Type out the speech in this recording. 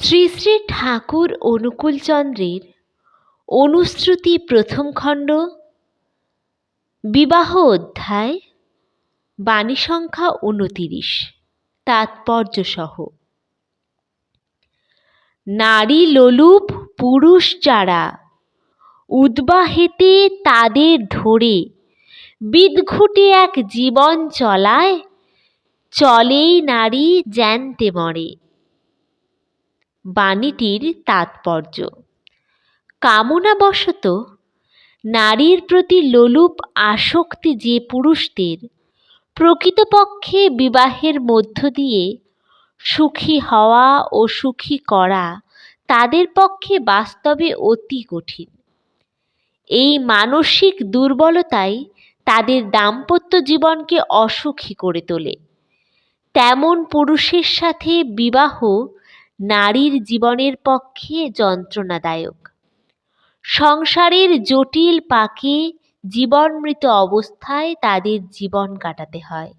শ্রী শ্রী ঠাকুর অনুকূলচন্দ্রের অনুশ্রুতি প্রথম খণ্ড, বিবাহ অধ্যায়, বাণী সংখ্যা উনতিরিশ তাৎপর্যসহ নারী লোলুপ পুরুষ যারা, উদ্বাহেতে তাদের ধরে, বিদঘুটে এক জীবন চলায়, চলেই নারী জ্যান্তে মরে। বাণীটির তাৎপর্য। কামনাবশত নারীর প্রতি লোলুপ আসক্তি যে পুরুষদের প্রকৃতপক্ষে বিবাহের মধ্য দিয়ে সুখী হওয়া ও সুখী করা তাদের পক্ষে বাস্তবে অতি কঠিন। এই মানসিক দুর্বলতাই তাদের দাম্পত্য জীবনকে অসুখী করে তোলে। তেমন পুরুষের সাথে বিবাহ নারীর জীবনের পক্ষে যন্ত্রণাদায়ক। সংসারের জটিল পাকে জীবনমৃত অবস্থায় তাদের জীবন কাটাতে হয়।